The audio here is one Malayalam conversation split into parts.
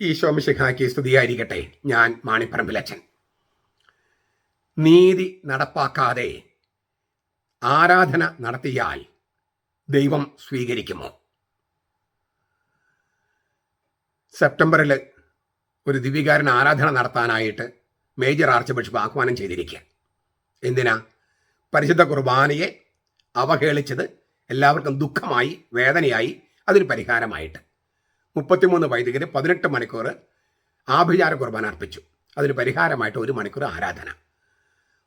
ഈശോ മിശിഹാക്കി സ്തുതിയായിരിക്കട്ടെ ഞാൻ മാണിപ്പറമ്പിലച്ചൻ നീതി നടപ്പാക്കാതെ ആരാധന നടത്തിയാൽ ദൈവം സ്വീകരിക്കുമോ? സെപ്റ്റംബറിൽ ഒരു ദിവ്യകാരൻ ആരാധന നടത്താനായിട്ട് മേജർ ആർച്ച് ബിഷപ്പ് ആഹ്വാനം ചെയ്തിരിക്കുക. എന്തിനാ? പരിശുദ്ധ കുർബാനയെ അവഹേളിച്ചത് എല്ലാവർക്കും ദുഃഖമായി വേദനയായി അതിന് പരിഹാരമായിട്ട്. മുപ്പത്തിമൂന്ന് വൈദികർ പതിനെട്ട് മണിക്കൂർ ആഭിചാര കുർബാന അർപ്പിച്ചു. അതിന് പരിഹാരമായിട്ട് ഒരു മണിക്കൂർ ആരാധന.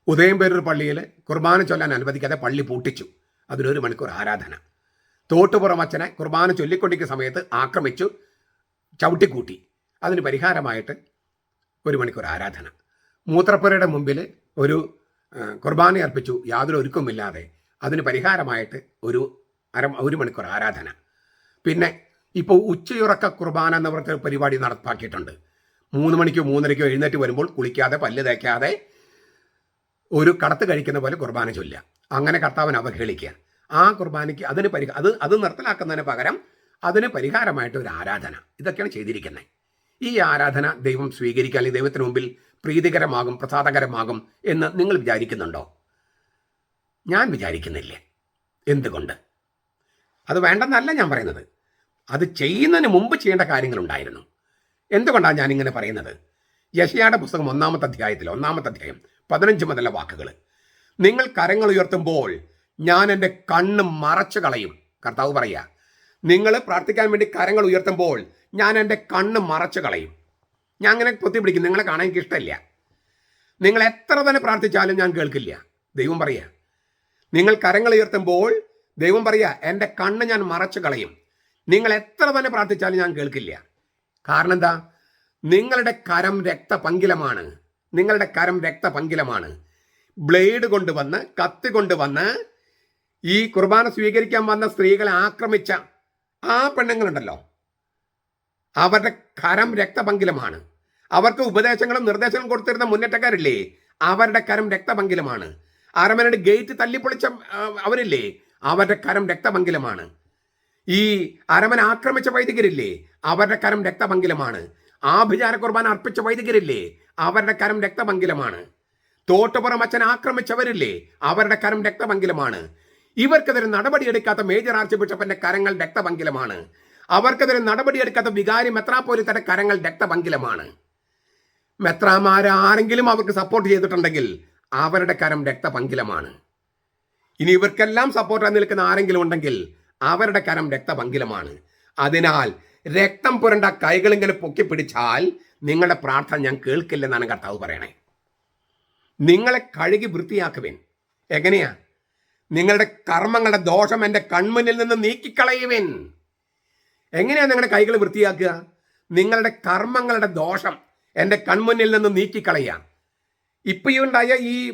ഉദയംപേരൂർ പള്ളിയിൽ കുർബാന ചൊല്ലാൻ അനുവദിക്കാതെ പള്ളി പൂട്ടിച്ചു. അതിനൊരു മണിക്കൂർ ആരാധന. തോട്ടുപുറം അച്ഛനെ കുർബാന ചൊല്ലിക്കൊണ്ടിരിക്കുന്ന സമയത്ത് ആക്രമിച്ചു ചവിട്ടിക്കൂട്ടി. അതിന് പരിഹാരമായിട്ട് ഒരു മണിക്കൂർ ആരാധന. മൂത്രപ്പുരയുടെ മുമ്പിൽ ഒരു കുർബാന അർപ്പിച്ചു. യാതൊരു ഒരുക്കമില്ലാതെ അതിന് പരിഹാരമായിട്ട് ഒരു അര ഒരു മണിക്കൂർ ആരാധന. പിന്നെ ഇപ്പോൾ ഉച്ചയുറക്ക കുർബാന എന്ന പറഞ്ഞ പരിപാടി നടപ്പാക്കിയിട്ടുണ്ട്. മൂന്ന് മണിക്കോ മൂന്നരയ്ക്കോ എഴുന്നേറ്റ് വരുമ്പോൾ കുളിക്കാതെ പല്ല് തേക്കാതെ ഒരു കടത്ത് കഴിക്കുന്ന പോലെ കുർബാന ചൊല്ലുക. അങ്ങനെ കർത്താവിനെ അവഹേളിക്കുക. ആ കുർബാനയ്ക്ക് അതിന് പരി അത് അത് നിർത്തലാക്കുന്നതിന് പകരം അതിന് പരിഹാരമായിട്ട് ഒരു ആരാധന. ഇതൊക്കെയാണ് ചെയ്തിരിക്കുന്നത്. ഈ ആരാധന ദൈവം സ്വീകരിക്കുക അല്ലെങ്കിൽ ദൈവത്തിന് മുമ്പിൽ പ്രീതികരമാകും പ്രസാദകരമാകും എന്ന് നിങ്ങൾ വിചാരിക്കുന്നുണ്ടോ? ഞാൻ വിചാരിക്കുന്നില്ല. എന്തുകൊണ്ട്? അത് വേണ്ടെന്നല്ല ഞാൻ പറയുന്നത്. അത് ചെയ്യുന്നതിന് മുമ്പ് ചെയ്യേണ്ട കാര്യങ്ങളുണ്ടായിരുന്നു. എന്തുകൊണ്ടാണ് ഞാനിങ്ങനെ പറയുന്നത്? യശയാടെ പുസ്തകം ഒന്നാമത്തെ അധ്യായത്തിൽ ഒന്നാമത്തെ അധ്യായം പതിനഞ്ച് മുതലുള്ള വാക്കുകൾ നിങ്ങൾ കരങ്ങൾ ഉയർത്തുമ്പോൾ ഞാൻ എന്റെ കണ്ണ് മറച്ചു കളയും. കർത്താവ് പറയുക നിങ്ങൾ പ്രാർത്ഥിക്കാൻ വേണ്ടി കരങ്ങൾ ഉയർത്തുമ്പോൾ ഞാൻ എന്റെ കണ്ണ് മറച്ചു കളയും. ഞാൻ അങ്ങനെ പൊത്തിപ്പിടിക്കും നിങ്ങളെ കാണാൻ എനിക്ക് ഇഷ്ടമില്ല. നിങ്ങൾ എത്ര തന്നെ പ്രാർത്ഥിച്ചാലും ഞാൻ കേൾക്കില്ല. ദൈവം പറയുക നിങ്ങൾ കരങ്ങൾ ഉയർത്തുമ്പോൾ ദൈവം പറയുക എന്റെ കണ്ണ് ഞാൻ മറച്ചു കളയും. നിങ്ങൾ എത്ര തന്നെ പ്രാർത്ഥിച്ചാലും ഞാൻ കേൾക്കില്ല. കാരണം എന്താ നിങ്ങളുടെ കരം രക്തപങ്കിലമാണ്. നിങ്ങളുടെ കരം രക്തപങ്കിലമാണ്. ബ്ലേഡ് കൊണ്ടുവന്ന് കത്തി കൊണ്ടുവന്ന് ഈ കുർബാന സ്വീകരിക്കാൻ വന്ന സ്ത്രീകളെ ആക്രമിച്ച ആ പെണ്ണുങ്ങളുണ്ടല്ലോ. അവരുടെ കരം രക്തപങ്കിലമാണ്. അവർക്ക് ഉപദേശങ്ങളും നിർദ്ദേശങ്ങളും കൊടുത്തിരുന്ന മുന്നേറ്റക്കാരില്ലേ? അവരുടെ കരം രക്തപങ്കിലമാണ്. അരമനയുടെ ഗേറ്റ് തല്ലിപ്പൊളിച്ച അവരില്ലേ? അവരുടെ കരം രക്തപങ്കിലമാണ്. ഈ അരമന ആക്രമിച്ച വൈദികരില്ലേ? അവരുടെ കരം രക്തമംഗിലമാണ്. ആഭിചാര കുർബാന അർപ്പിച്ച വൈദികരില്ലേ? അവരുടെ കരം രക്തമംഗിലമാണ്. തോട്ടുപുറം അച്ഛൻ ആക്രമിച്ചവരില്ലേ? അവരുടെ കരം രക്തമംഗിലമാണ്. ഇവർക്കെതിരെ നടപടിയെടുക്കാത്ത മേജർ ആർച്ച് ബിഷപ്പിന്റെ കരങ്ങൾ രക്തമംഗിലമാണ്. അവർക്കെതിരെ നടപടിയെടുക്കാത്ത വികാരി മെത്രാപ്പോലിത്തയുടെ കരങ്ങൾ രക്തമംഗിലമാണ്. മെത്രാമാരെ ആരെങ്കിലും അവർക്ക് സപ്പോർട്ട് ചെയ്തിട്ടുണ്ടെങ്കിൽ അവരുടെ കരം രക്തപങ്കിലമാണ് ഇനി ഇവർക്കെല്ലാം സപ്പോർട്ടായി നിൽക്കുന്ന ആരെങ്കിലും ഉണ്ടെങ്കിൽ അവരുടെ കരം രക്തപങ്കിലമാണ്. അതിനാൽ രക്തം പുരണ്ട കൈകളിങ്ങനെ പൊക്കി പിടിച്ചാൽ നിങ്ങളുടെ പ്രാർത്ഥന ഞാൻ കേൾക്കില്ലെന്നാണ് കർത്താവ് പറയണേ. നിങ്ങളെ കഴുകി വൃത്തിയാക്കുവിൻ. എങ്ങനെയാ? നിങ്ങളുടെ കർമ്മങ്ങളുടെ ദോഷം എന്റെ കൺമുന്നിൽ നിന്ന് നീക്കിക്കളയുവിൻ. എങ്ങനെയാ നിങ്ങളുടെ കൈകൾ വൃത്തിയാക്കുക? നിങ്ങളുടെ കർമ്മങ്ങളുടെ ദോഷം എന്റെ കൺമുന്നിൽ നിന്ന് നീക്കിക്കളയുക. ഇപ്പൊ ഈ ഉണ്ടായ ഈ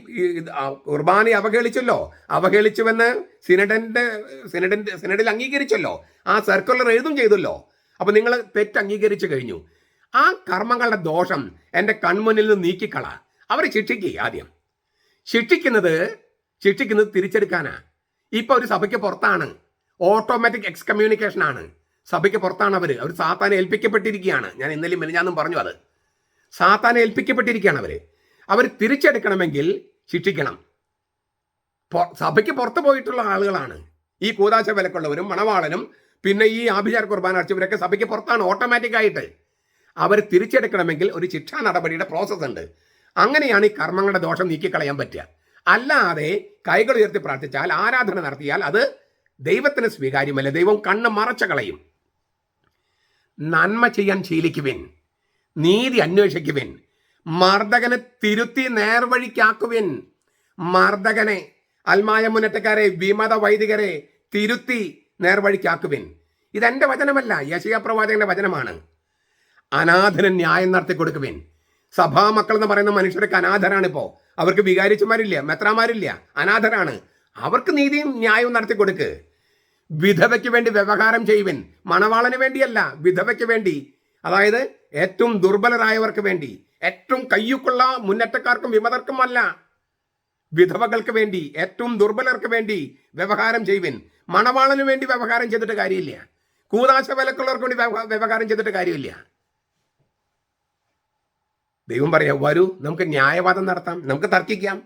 കുർബാനെ അവഹേളിച്ചല്ലോ. അവഹേളിച്ചുവെന്ന് സിനഡന്റെ സിനഡന്റെ സിനഡിൽ അംഗീകരിച്ചല്ലോ. ആ സർക്കുലർ എഴുതും ചെയ്തല്ലോ. അപ്പൊ നിങ്ങൾ തെറ്റ് അംഗീകരിച്ചു കഴിഞ്ഞു. ആ കർമ്മങ്ങളുടെ ദോഷം എന്റെ കൺമുന്നിൽ നിന്ന് നീക്കിക്കള. അവരെ ശിക്ഷിക്കുക ആദ്യം. ശിക്ഷിക്കുന്നത് ശിക്ഷിക്കുന്നത് തിരിച്ചെടുക്കാനാ. ഇപ്പൊ ഒരു സഭയ്ക്ക് പുറത്താണ്. ഓട്ടോമാറ്റിക് എക്സ്കമ്മ്യൂണിക്കേഷൻ ആണ്. സഭയ്ക്ക് പുറത്താണ് അവർ അവർ സാത്താനെ ഏൽപ്പിക്കപ്പെട്ടിരിക്കുകയാണ്. ഞാൻ ഇന്നലെയും മെനിഞ്ഞാന്നും പറഞ്ഞു അത്. സാത്താനെ ഏൽപ്പിക്കപ്പെട്ടിരിക്കുകയാണ് അവർ. അവർ തിരിച്ചെടുക്കണമെങ്കിൽ ശിക്ഷിക്കണം. സഭയ്ക്ക് പുറത്ത് പോയിട്ടുള്ള ആളുകളാണ്. ഈ കൂതാശ വിലക്കുള്ളവരും മണവാളനും പിന്നെ ഈ ആഭിചാര കുർബാന അർച്ചവരൊക്കെ സഭയ്ക്ക് പുറത്താണ് ഓട്ടോമാറ്റിക് ആയിട്ട്. അവർ തിരിച്ചെടുക്കണമെങ്കിൽ ഒരു ശിക്ഷാ നടപടിയുടെ പ്രോസസ്സ് ഉണ്ട്. അങ്ങനെയാണ് ഈ കർമ്മങ്ങളുടെ ദോഷം നീക്കിക്കളയാൻ പറ്റുക. അല്ലാതെ കൈകൾ ഉയർത്തി പ്രാർത്ഥിച്ചാൽ ആരാധന നടത്തിയാൽ അത് ദൈവത്തിന് സ്വീകാര്യമല്ല. ദൈവം കണ്ണ് മറച്ച കളയും. നന്മ ചെയ്യാൻ ശീലിക്കുവിൻ. നീതി അന്വേഷിക്കുവിൻ. മർദ്ദകനെ തിരുത്തി നേർവഴിക്കാക്കുവിൻ. മർദ്ദകനെ അൽമായ മുന്നേറ്റക്കാരെ വിമത വൈദികരെ തിരുത്തി നേർവഴിക്കാക്കുവിൻ. ഇതെന്റെ വചനമല്ല യശിക പ്രവാചകന്റെ വചനമാണ്. അനാഥന് ന്യായം നടത്തി കൊടുക്കുവിൻ. സഭാമക്കൾ എന്ന് പറയുന്ന മനുഷ്യർക്ക് അനാഥരാണിപ്പോ. അവർക്ക് വികാരിച്ചുമാരില്ല മെത്രാമാരില്ല അനാഥരാണ്. അവർക്ക് നീതിയും ന്യായവും നടത്തി കൊടുക്ക്. വിധവയ്ക്ക് വേണ്ടി വ്യവഹാരം ചെയ്യുവിൻ. മണവാളന് വേണ്ടിയല്ല വിധവയ്ക്ക് വേണ്ടി അതായത് ഏറ്റവും ദുർബലരായവർക്ക് വേണ്ടി ഏറ്റവും കയ്യുക്കുള്ള മുന്നേറ്റക്കാർക്കും വിമതർക്കുമല്ല വിധവകൾക്ക് വേണ്ടി ഏറ്റവും ദുർബലർക്ക് വേണ്ടി വ്യവഹാരം ചെയ്യുവിൻ. മണവാളന് വേണ്ടി വ്യവഹാരം ചെയ്തിട്ട് കാര്യമില്ല. കൂതാശ വിലക്കുള്ളവർക്ക് വേണ്ടി വ്യവഹാരം ചെയ്തിട്ട് കാര്യമില്ല. ദൈവം പറയാം വരൂ നമുക്ക് ന്യായവാദം നടത്താം നമുക്ക് തർക്കിക്കാം.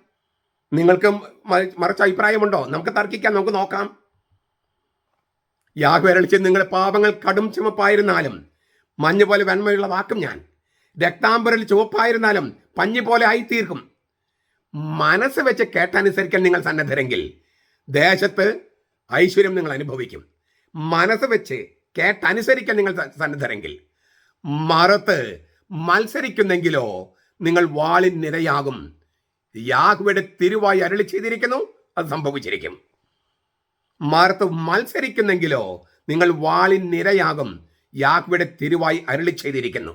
നിങ്ങൾക്ക് മറിച്ച അഭിപ്രായമുണ്ടോ? നമുക്ക് തർക്കിക്കാം നമുക്ക് നോക്കാം. യാഹ്വരളിച്ച് നിങ്ങളുടെ പാപങ്ങൾ കടും ചുമപ്പായിരുന്നാലും മഞ്ഞ് പോലെ വെണ്മയുള്ളതാക്കും ഞാൻ. രക്താംബരിൽ ചുവപ്പായിരുന്നാലും പഞ്ഞി പോലെ ആയിത്തീർക്കും. മനസ്സ് വെച്ച് കേട്ടനുസരിക്കാൻ നിങ്ങൾ സന്നദ്ധരെങ്കിൽ ദേശത്ത് ഐശ്വര്യം നിങ്ങൾ അനുഭവിക്കും. മനസ്സ് വെച്ച് കേട്ടനുസരിക്കാൻ നിങ്ങൾ സന്നദ്ധരെങ്കിൽ മറത്ത് മത്സരിക്കുന്നെങ്കിലോ നിങ്ങൾ വാളിൻ നിരയാകും. യാഹുവയുടെ തിരുവായി അരളി ചെയ്തിരിക്കുന്നു അത് സംഭവിച്ചിരിക്കും. മറത്ത് മത്സരിക്കുന്നെങ്കിലോ നിങ്ങൾ വാളിൻ നിരയാകും. യാഹ്വയുടെ തിരുവായി അരളി ചെയ്തിരിക്കുന്നു.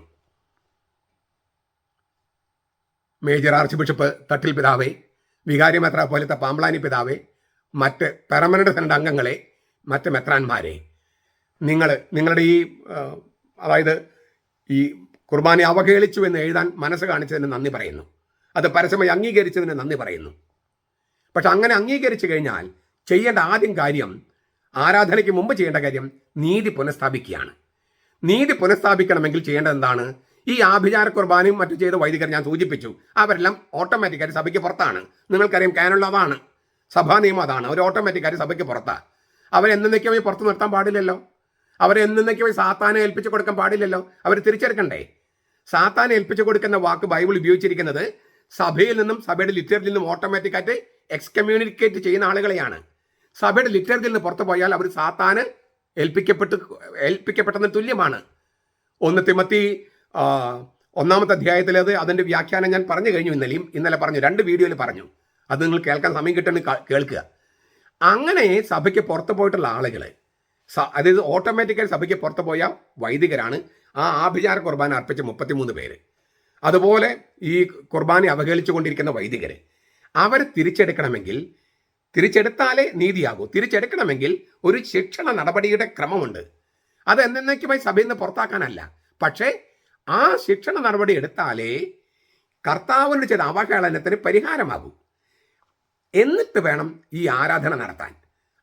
മേജർ ആർച്ച് ബിഷപ്പ് തട്ടിൽ പിതാവെ വികാരി മെത്ര പോലത്തെ പാമ്പളാനി പിതാവെ മറ്റ് പെർമനന്റ് സെനറ്റ് അംഗങ്ങളെ മറ്റ് മെത്രാന്മാരെ നിങ്ങൾ നിങ്ങളുടെ ഈ അതായത് ഈ കുർബാനെ അവഹേളിച്ചു എന്ന് എഴുതാൻ മനസ്സ് കാണിച്ചതിന് നന്ദി പറയുന്നു. അത് പരസ്യമായി അംഗീകരിച്ചതിന് നന്ദി പറയുന്നു. പക്ഷെ അങ്ങനെ അംഗീകരിച്ചു കഴിഞ്ഞാൽ ചെയ്യേണ്ട ആദ്യം കാര്യം ആരാധനയ്ക്ക് മുമ്പ് ചെയ്യേണ്ട കാര്യം നീതി പുനഃസ്ഥാപിക്കുകയാണ്. നീതി പുനഃസ്ഥാപിക്കണമെങ്കിൽ ചെയ്യേണ്ടത് എന്താണ്? ഈ ആഭിചാര കുർബാനയും മറ്റു ചെയ്ത വൈദികർ ഞാൻ സൂചിപ്പിച്ചു. അവരെല്ലാം ഓട്ടോമാറ്റിക്കായിട്ട് സഭയ്ക്ക് പുറത്താണ്. നിങ്ങൾക്കറിയാം കാനുള്ള അതാണ്. സഭാ നിയമം അതാണ്. അവർ ഓട്ടോമാറ്റിക്കായി സഭയ്ക്ക് പുറത്താണ് അവരെന്നേക്കുമായി പുറത്ത് നിർത്താൻ പാടില്ലല്ലോ. അവരെ എന്നേക്കുമായി സാത്താനെ ഏൽപ്പിച്ചു കൊടുക്കാൻ പാടില്ലല്ലോ. അവർ തിരിച്ചെടുക്കണ്ടേ? സാത്താനെ ഏൽപ്പിച്ചു കൊടുക്കുന്ന വാക്ക് ബൈബിൾ ഉപയോഗിച്ചിരിക്കുന്നത് സഭയിൽ നിന്നും സഭയുടെ ലിറ്ററിൽ നിന്നും ഓട്ടോമാറ്റിക്കായിട്ട് എക്സ്കമ്മ്യൂണിക്കേറ്റ് ചെയ്യുന്ന ആളുകളെയാണ്. സഭയുടെ ലിറ്ററിൽ നിന്ന് പുറത്തു പോയാൽ അവർ സാത്താന് ഏൽപ്പിക്കപ്പെട്ട് ഏൽപ്പിക്കപ്പെട്ടതിന് തുല്യമാണ്. ഒന്ന് തിമത്തി ഒന്നാമത്തെ അധ്യായത്തിൽ അത് അതിന്റെ വ്യാഖ്യാനം ഞാൻ പറഞ്ഞു കഴിഞ്ഞു ഇന്നലെയും. ഇന്നലെ പറഞ്ഞു രണ്ട് വീഡിയോയിൽ പറഞ്ഞു. അത് നിങ്ങൾ കേൾക്കാൻ സമയം കിട്ടുന്ന കേൾക്കുക. അങ്ങനെ സഭയ്ക്ക് പുറത്തു പോയിട്ടുള്ള ആളുകൾ അതായത് ഓട്ടോമാറ്റിക്കായി സഭയ്ക്ക് പുറത്തു പോയ വൈദികരാണ് ആ ആഭിചാര കുർബാന അർപ്പിച്ച മുപ്പത്തിമൂന്ന് പേര്. അതുപോലെ ഈ കുർബാന അവഹേളിച്ചുകൊണ്ടിരിക്കുന്ന വൈദികർ അവരെ തിരിച്ചെടുക്കണമെങ്കിൽ തിരിച്ചെടുത്താലേ നീതിയാകൂ. തിരിച്ചെടുക്കണമെങ്കിൽ ഒരു ശിക്ഷണ നടപടിയുടെ ക്രമമുണ്ട്. അത് എന്നേക്കുമായി സഭയിൽ നിന്ന് പുറത്താക്കാനല്ല. പക്ഷേ ആ ശിക്ഷണ നടപടി എടുത്താലേ കർത്താവിന് ചെയ്ത അവഹേളനത്തിന് പരിഹാരമാകൂ. എന്നിട്ട് വേണം ഈ ആരാധന നടത്താൻ.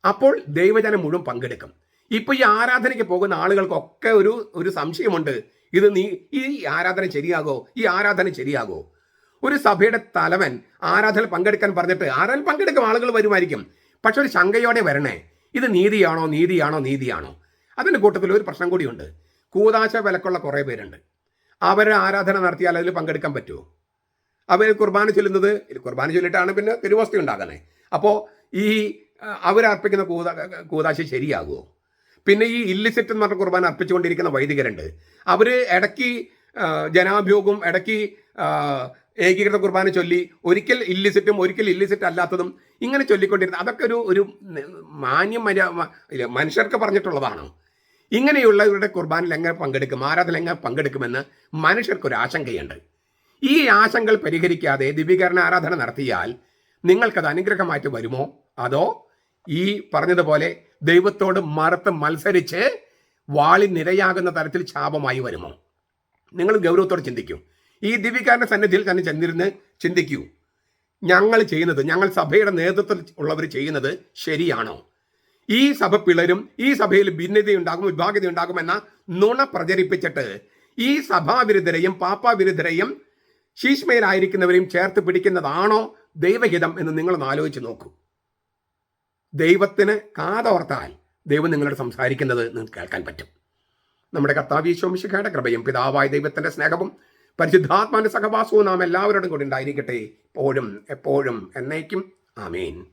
അപ്പോൾ ദൈവജനം മുഴുവൻ പങ്കെടുക്കും. ഇപ്പൊ ഈ ആരാധനയ്ക്ക് പോകുന്ന ആളുകൾക്കൊക്കെ ഒരു ഒരു സംശയമുണ്ട്. ഇത് നീ ഈ ആരാധന ശരിയാകോ? ഈ ആരാധന ശരിയാകോ? ഒരു സഭയുടെ തലവൻ ആരാധന പങ്കെടുക്കാൻ പറഞ്ഞിട്ട് ആരാധന പങ്കെടുക്കും ആളുകൾ വരുമായിരിക്കും. പക്ഷെ ഒരു ശങ്കയോടെ വരണേ. ഇത് നീതിയാണോ നീതിയാണോ നീതിയാണോ? അതിന്റെ കൂട്ടത്തിൽ ഒരു പ്രശ്നം കൂടിയുണ്ട്. കൂതാശ വിലക്കുള്ള കുറേ പേരുണ്ട്. അവരെ ആരാധന നടത്തിയാൽ അതിൽ പങ്കെടുക്കാൻ പറ്റുമോ? അവർ കുർബാന ചൊല്ലുന്നത് കുർബാന ചൊല്ലിട്ടാണ് പിന്നെ തിരുവസ്തി ഉണ്ടാകുന്നത് അപ്പോൾ ഈ അവരർപ്പിക്കുന്ന കൂതാ കൂതാശ ശരിയാകുമോ? പിന്നെ ഈ ഇല്ലിസിറ്റ് എന്ന് പറഞ്ഞ കുർബാന അർപ്പിച്ചുകൊണ്ടിരിക്കുന്ന വൈദികരുണ്ട്. അവർ ഇടയ്ക്ക് ജനാഭ്യോഗം ഇടയ്ക്ക് ഏകീകൃത കുർബാന ചൊല്ലി ഒരിക്കൽ ഇല്ലിസിറ്റും ഒരിക്കൽ ഇല്ലിസിറ്റ് അല്ലാത്തതും ഇങ്ങനെ ചൊല്ലിക്കൊണ്ടിരുന്ന അതൊക്കെ ഒരു ഒരു മാന്യം മര്യാദ മനുഷ്യർക്ക് പറഞ്ഞിട്ടുള്ളതാണ്. ഇങ്ങനെയുള്ളവരുടെ കുർബാനയിൽ എങ്ങനെ പങ്കെടുക്കും ആരാധന എങ്ങനെ പങ്കെടുക്കുമെന്ന് മനുഷ്യർക്കൊരു ആശങ്കയുണ്ട്. ഈ ആശങ്കകൾ പരിഹരിക്കാതെ ദിവ്യീകരണ ആരാധന നടത്തിയാൽ നിങ്ങൾക്കത് അനുഗ്രഹമായിട്ട് വരുമോ? അതോ ഈ പറഞ്ഞതുപോലെ ദൈവത്തോട് മറുത്ത് മത്സരിച്ച് വാളി നിരയാകുന്ന തരത്തിൽ ശാപമായി വരുമോ? നിങ്ങൾ ഗൗരവത്തോടെ ചിന്തിക്കൂ. ഈ ദിവ്യകാരന്റെ സന്നിധിയിൽ തന്നെ ചെന്നിരുന്ന് ചിന്തിക്കൂ. ഞങ്ങൾ ചെയ്യുന്നത് ഞങ്ങൾ സഭയുടെ നേതൃത്വത്തിൽ ഉള്ളവർ ചെയ്യുന്നത് ശരിയാണോ? ഈ സഭ പിളരും ഈ സഭയിൽ ഭിന്നതയുണ്ടാകും വിഭാഗതയുണ്ടാകുമെന്ന നുണ പ്രചരിപ്പിച്ചിട്ട് ഈ സഭാവിരുദ്ധരെയും പാപ്പാവിരുദ്ധരെയും ശീഷ്മയിലായിരിക്കുന്നവരെയും ചേർത്ത് പിടിക്കുന്നതാണോ ദൈവഹിതം എന്ന് നിങ്ങളൊന്ന് ആലോചിച്ച് നോക്കൂ. ദൈവത്തിന് കാതോർത്താൽ ദൈവം നിങ്ങളോട് സംസാരിക്കുന്നത് നിങ്ങൾക്ക് കേൾക്കാൻ പറ്റും. നമ്മുടെ കർത്താവ് ഈശോമിശിഖയുടെ കൃപയും പിതാവായ ദൈവത്തിന്റെ സ്നേഹവും പരിശുദ്ധാത്മാന്റെ സഹവാസവും നാം എല്ലാവരോടും കൂടി ഉണ്ടായിരിക്കട്ടെ. എപ്പോഴും എപ്പോഴും എന്നേക്കും. ആമീൻ.